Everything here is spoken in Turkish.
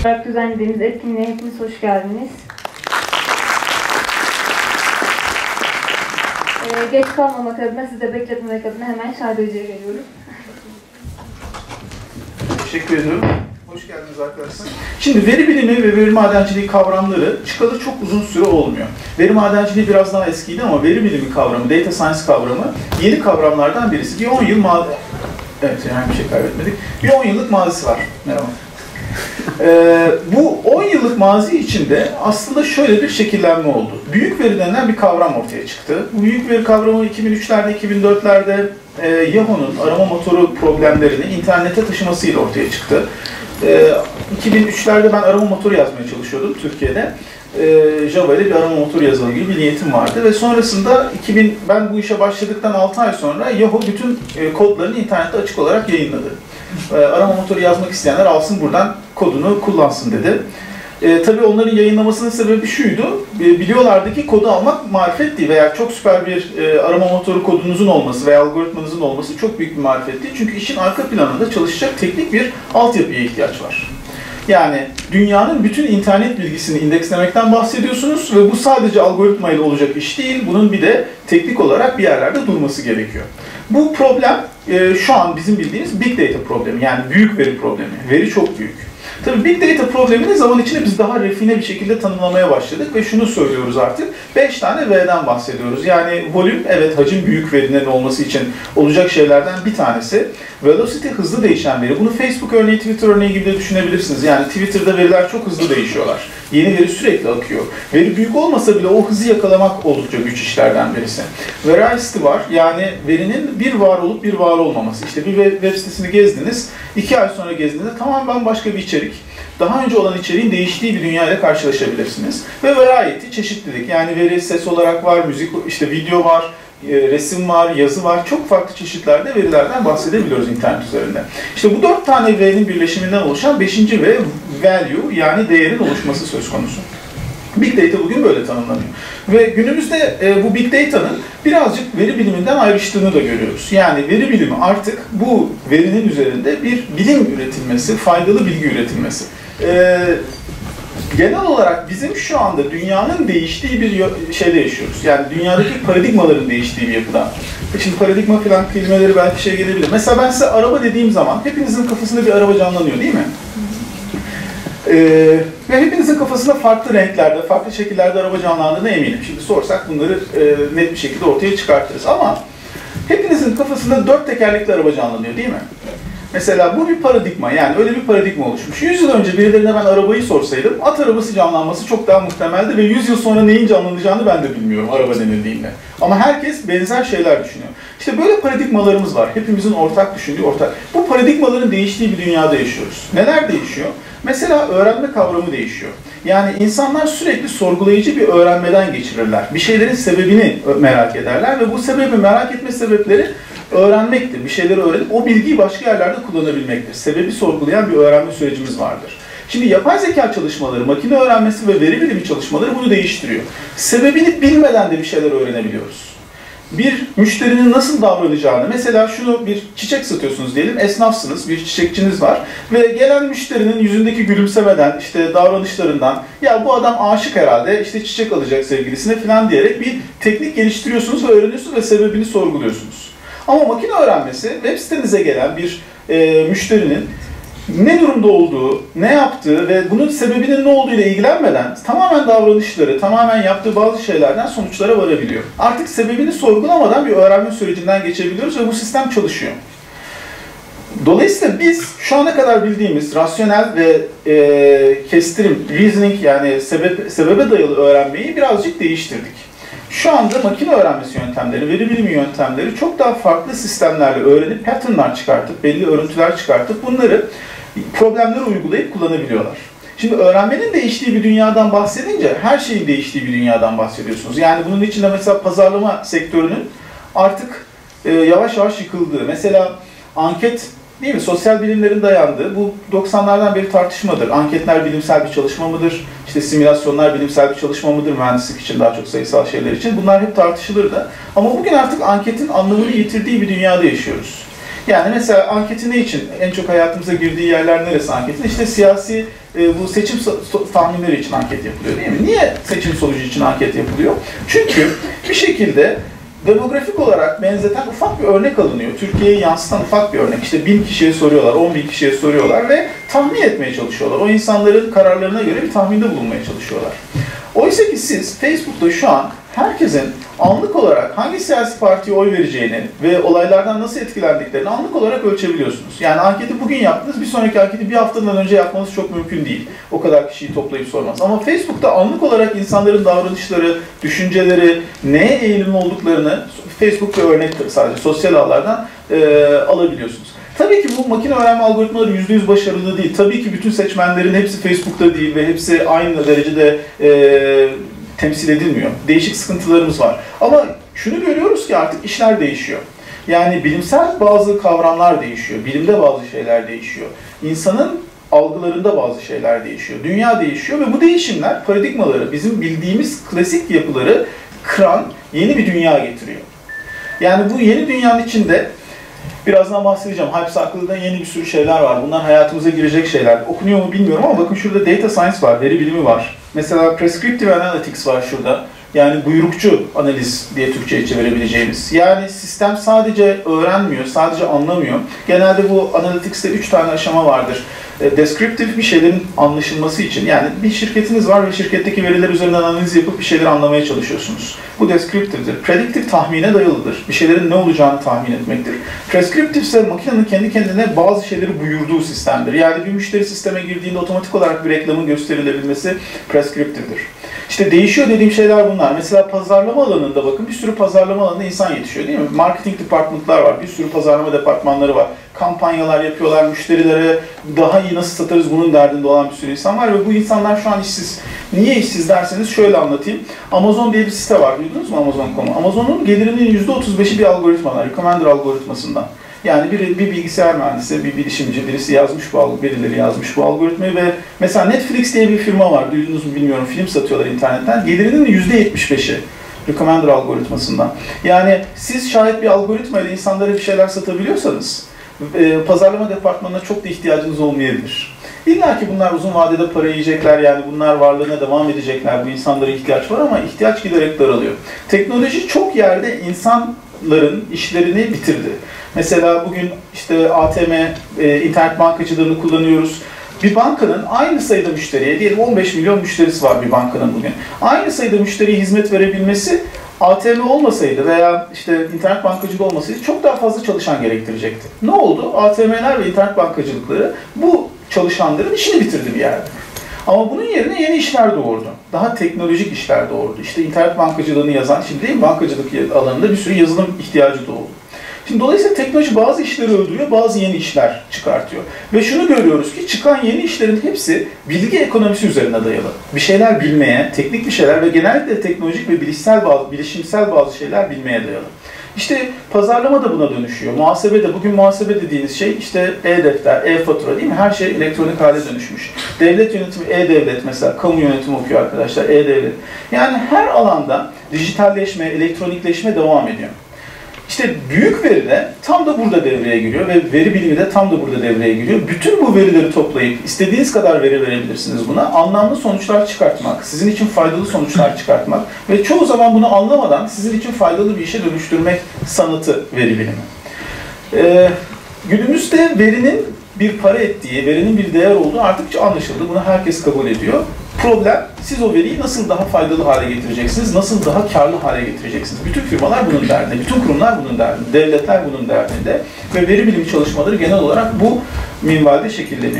olarak düzenlediğimiz etkinliğe hepiniz hoş geldiniz. Ee, geç kalmamak adına, sizi de bekletmemek adına hemen Şahide Hoca'ya geliyorum. Teşekkür ediyorum. Hoş geldiniz arkadaşlar. Şimdi veri bilimi ve veri madenciliği kavramları çıkalı çok uzun süre olmuyor. Veri madenciliği biraz daha eskiydi ama veri bilimi kavramı, data science kavramı yeni kavramlardan birisi. Bir 10 yıl maden... Evet, herhangi bir şey kaybetmedik. Bir 10 yıllık mazisi var. Merhaba. Ee, bu 10 yıllık mazi içinde aslında şöyle bir şekillenme oldu. Büyük veri denilen bir kavram ortaya çıktı. Bu büyük veri kavramı 2003'lerde, 2004'lerde e, Yahoo'nun arama motoru problemlerini internete taşımasıyla ortaya çıktı. E, 2003'lerde ben arama motoru yazmaya çalışıyordum Türkiye'de. E, Java ile bir arama motoru yazalım gibi bir niyetim vardı ve sonrasında 2000 ben bu işe başladıktan 6 ay sonra Yahoo bütün e, kodlarını internette açık olarak yayınladı. E, arama motoru yazmak isteyenler alsın buradan kodunu kullansın dedi. E, tabii onların yayınlamasının sebebi şuydu, e, biliyorlardı ki kodu almak marifet değil veya çok süper bir e, arama motoru kodunuzun olması veya algoritmanızın olması çok büyük bir marifet değil. Çünkü işin arka planında çalışacak teknik bir altyapıya ihtiyaç var. Yani dünyanın bütün internet bilgisini indekslemekten bahsediyorsunuz ve bu sadece algoritma ile olacak iş değil, bunun bir de teknik olarak bir yerlerde durması gerekiyor. Bu problem e, şu an bizim bildiğimiz big data problemi yani büyük veri problemi. Veri çok büyük. Tabii Big Data problemini zaman içinde biz daha refine bir şekilde tanımlamaya başladık ve şunu söylüyoruz artık. 5 tane V'den bahsediyoruz. Yani volüm, evet hacim büyük verinin olması için olacak şeylerden bir tanesi. Velocity hızlı değişen veri. Bunu Facebook örneği, Twitter örneği gibi de düşünebilrsiniz. Yani Twitter'da veriler çok hızlı değişiyorlar. Yeni veri sürekli akıyor. Veri büyük olmasa bile o hızı yakalamak oldukça güç işlerden birisi. Veracity var. Yani verinin bir var olup bir var olmaması. İşte bir web sitesini gezdiniz, iki ay sonra gezdiğinizde tamam bambaşka bir içerik. Daha önce olan içeriğin değiştiği bir dünya ile karşılaşabilirsiniz. Ve variety, çeşitlilik. Yani veri ses olarak var, müzik, işte video var, e, resim var, yazı var. Çok farklı çeşitlerde verilerden bahsedebiliyoruz internet üzerinde. İşte bu dört tane V'nin birleşiminden oluşan beşinci V, value yani değerin oluşması söz konusu. Big Data bugün böyle tanımlanıyor. Ve günümüzde e, bu Big Data'nın birazcık veri biliminden ayrıştığını da görüyoruz. Yani veri bilimi artık bu verinin üzerinde bir bilim üretilmesi, faydalı bilgi üretilmesi. E, genel olarak bizim şu anda dünyanın değiştiği bir şeyde yaşıyoruz. Yani dünyadaki paradigmaların değiştiği bir yapıda. Şimdi paradigma falan kelimeleri belki şey gelebilir. Mesela ben size araba dediğim zaman hepinizin kafasında bir araba canlanıyor değil mi? Ee, ve hepinizin kafasında farklı renklerde, farklı şekillerde araba canlandığına eminim. Şimdi sorsak bunları e, net bir şekilde ortaya çıkartırız. Ama hepinizin kafasında dört tekerlekli araba canlanıyor değil mi? Mesela bu bir paradigma yani öyle bir paradigma oluşmuş. 100 yıl önce birilerine ben arabayı sorsaydım at arabası canlanması çok daha muhtemeldi ve 100 yıl sonra neyin canlanacağını ben de bilmiyorum araba denildiğinde. Ama herkes benzer şeyler düşünüyor. İşte böyle paradigmalarımız var. Hepimizin ortak düşündüğü ortak. Bu paradigmaların değiştiği bir dünyada yaşıyoruz. Neler değişiyor? Mesela öğrenme kavramı değişiyor. Yani insanlar sürekli sorgulayıcı bir öğrenmeden geçirirler. Bir şeylerin sebebini merak ederler ve bu sebebi merak etme sebepleri öğrenmektir. Bir şeyleri öğrenip o bilgiyi başka yerlerde kullanabilmektir. Sebebi sorgulayan bir öğrenme sürecimiz vardır. Şimdi yapay zeka çalışmaları, makine öğrenmesi ve veri bilimi çalışmaları bunu değiştiriyor. Sebebini bilmeden de bir şeyler öğrenebiliyoruz. Bir müşterinin nasıl davranacağını, mesela şunu bir çiçek satıyorsunuz diyelim, esnafsınız, bir çiçekçiniz var ve gelen müşterinin yüzündeki gülümsemeden, işte davranışlarından, ya bu adam aşık herhalde, işte çiçek alacak sevgilisine falan diyerek bir teknik geliştiriyorsunuz ve öğreniyorsunuz ve sebebini sorguluyorsunuz. Ama makine öğrenmesi web sitenize gelen bir e, müşterinin ne durumda olduğu, ne yaptığı ve bunun sebebinin ne olduğu ile ilgilenmeden tamamen davranışları, tamamen yaptığı bazı şeylerden sonuçlara varabiliyor. Artık sebebini sorgulamadan bir öğrenme sürecinden geçebiliyoruz ve bu sistem çalışıyor. Dolayısıyla biz şu ana kadar bildiğimiz rasyonel ve e, kestirim, reasoning yani sebep, sebebe dayalı öğrenmeyi birazcık değiştirdik. Şu anda makine öğrenmesi yöntemleri, veri bilimi yöntemleri çok daha farklı sistemlerle öğrenip patternlar çıkartıp, belli örüntüler çıkartıp bunları problemler uygulayıp kullanabiliyorlar. Şimdi öğrenmenin değiştiği bir dünyadan bahsedince her şeyin değiştiği bir dünyadan bahsediyorsunuz. Yani bunun içinde mesela pazarlama sektörünün artık e, yavaş yavaş yıkıldığı. Mesela anket değil mi? Sosyal bilimlerin dayandığı bu 90'lardan beri tartışmadır. Anketler bilimsel bir çalışma mıdır? İşte simülasyonlar bilimsel bir çalışma mıdır? Mühendislik için daha çok sayısal şeyler için. Bunlar hep tartışılırdı. Ama bugün artık anketin anlamını yitirdiği bir dünyada yaşıyoruz. Yani mesela anketi ne için? En çok hayatımıza girdiği yerler neresi anketin? İşte siyasi e, bu seçim tahminleri için anket yapılıyor değil mi? Niye seçim sonucu için anket yapılıyor? Çünkü bir şekilde demografik olarak benzeten ufak bir örnek alınıyor. Türkiye'yi yansıtan ufak bir örnek. İşte bin kişiye soruyorlar, on bin kişiye soruyorlar ve tahmin etmeye çalışıyorlar. O insanların kararlarına göre bir tahminde bulunmaya çalışıyorlar. Oysa ki siz Facebook'ta şu an herkesin anlık olarak hangi siyasi partiye oy vereceğini ve olaylardan nasıl etkilendiklerini anlık olarak ölçebiliyorsunuz. Yani anketi bugün yaptınız, bir sonraki anketi bir haftadan önce yapmanız çok mümkün değil. O kadar kişiyi toplayıp sormanız. Ama Facebook'ta anlık olarak insanların davranışları, düşünceleri, neye eğilimli olduklarını, Facebook bir örnektir sadece sosyal ağlardan e, alabiliyorsunuz. Tabii ki bu makine öğrenme algoritmaları %100 başarılı değil. Tabii ki bütün seçmenlerin hepsi Facebook'ta değil ve hepsi aynı derecede e, temsil edilmiyor. Değişik sıkıntılarımız var. Ama şunu görüyoruz ki artık işler değişiyor. Yani bilimsel bazı kavramlar değişiyor. Bilimde bazı şeyler değişiyor. İnsanın algılarında bazı şeyler değişiyor. Dünya değişiyor ve bu değişimler paradigmaları, bizim bildiğimiz klasik yapıları kıran yeni bir dünya getiriyor. Yani bu yeni dünyanın içinde Birazdan bahsedeceğim. Hype Cycle'da yeni bir sürü şeyler var. Bunlar hayatımıza girecek şeyler. Okunuyor mu bilmiyorum ama bakın şurada data science var, veri bilimi var. Mesela prescriptive analytics var şurada. Yani buyrukçu analiz diye Türkçe'ye çevirebileceğimiz. Yani sistem sadece öğrenmiyor, sadece anlamıyor. Genelde bu analytics'te üç tane aşama vardır. E, Descriptive bir şeylerin anlaşılması için. Yani bir şirketiniz var ve şirketteki veriler üzerinden analiz yapıp bir şeyleri anlamaya çalışıyorsunuz. Bu descriptive'dir. Predictive tahmine dayalıdır. Bir şeylerin ne olacağını tahmin etmektir. Prescriptive ise makinenin kendi kendine bazı şeyleri buyurduğu sistemdir. Yani bir müşteri sisteme girdiğinde otomatik olarak bir reklamın gösterilebilmesi prescriptive'dir. İşte değişiyor dediğim şeyler bunlar. Mesela pazarlama alanında bakın bir sürü pazarlama alanında insan yetişiyor değil mi? Marketing departmentlar var, bir sürü pazarlama departmanları var. Kampanyalar yapıyorlar, müşterilere daha iyi nasıl satarız bunun derdinde olan bir sürü insan var ve bu insanlar şu an işsiz. Niye işsiz derseniz şöyle anlatayım. Amazon diye bir site var, duydunuz mu Amazon.com? Amazon'un gelirinin %35'i bir algoritmalar, recommender algoritmasından. Yani bir, bir bilgisayar mühendisi, bir bilişimci, birisi yazmış bu birileri yazmış bu algoritmayı ve mesela Netflix diye bir firma var, duydunuz mu bilmiyorum, film satıyorlar internetten. Gelirinin %75'i recommender algoritmasından. Yani siz şayet bir algoritmayla insanlara bir şeyler satabiliyorsanız, e, pazarlama departmanına çok da ihtiyacınız olmayabilir. İlla ki bunlar uzun vadede para yiyecekler yani bunlar varlığına devam edecekler. Bu insanlara ihtiyaç var ama ihtiyaç giderek daralıyor. Teknoloji çok yerde insanların işlerini bitirdi. Mesela bugün işte ATM, e, internet bankacılığını kullanıyoruz. Bir bankanın aynı sayıda müşteriye, diyelim 15 milyon müşterisi var bir bankanın bugün. Aynı sayıda müşteriye hizmet verebilmesi ATM olmasaydı veya işte internet bankacılığı olmasaydı çok daha fazla çalışan gerektirecekti. Ne oldu? ATM'ler ve internet bankacılıkları bu çalışanların işini bitirdi bir yerde. Ama bunun yerine yeni işler doğurdu. Daha teknolojik işler doğurdu. İşte internet bankacılığını yazan, şimdi değil mi bankacılık alanında bir sürü yazılım ihtiyacı doğdu. Şimdi dolayısıyla teknoloji bazı işleri öldürüyor, bazı yeni işler çıkartıyor. Ve şunu görüyoruz ki çıkan yeni işlerin hepsi bilgi ekonomisi üzerine dayalı. Bir şeyler bilmeye, teknik bir şeyler ve genellikle teknolojik ve bilişsel bazı, bilişimsel bazı şeyler bilmeye dayalı. İşte pazarlama da buna dönüşüyor. Muhasebe de, bugün muhasebe dediğiniz şey işte e-defter, e-fatura değil mi? Her şey elektronik hale dönüşmüş. Devlet yönetimi, e-devlet mesela, kamu yönetimi okuyor arkadaşlar, e-devlet. Yani her alanda dijitalleşme, elektronikleşme devam ediyor. İşte büyük veri de tam da burada devreye giriyor ve veri bilimi de tam da burada devreye giriyor. Bütün bu verileri toplayıp istediğiniz kadar veri verebilirsiniz buna. Anlamlı sonuçlar çıkartmak, sizin için faydalı sonuçlar çıkartmak ve çoğu zaman bunu anlamadan sizin için faydalı bir işe dönüştürmek sanatı veri bilimi. Ee, günümüzde verinin bir para ettiği, verinin bir değer olduğu artık anlaşıldı. Bunu herkes kabul ediyor. Problem, siz o veriyi nasıl daha faydalı hale getireceksiniz, nasıl daha karlı hale getireceksiniz. Bütün firmalar bunun derdinde, bütün kurumlar bunun derdinde, devletler bunun derdinde ve veri bilimi çalışmaları genel olarak bu minvalde şekilleniyor.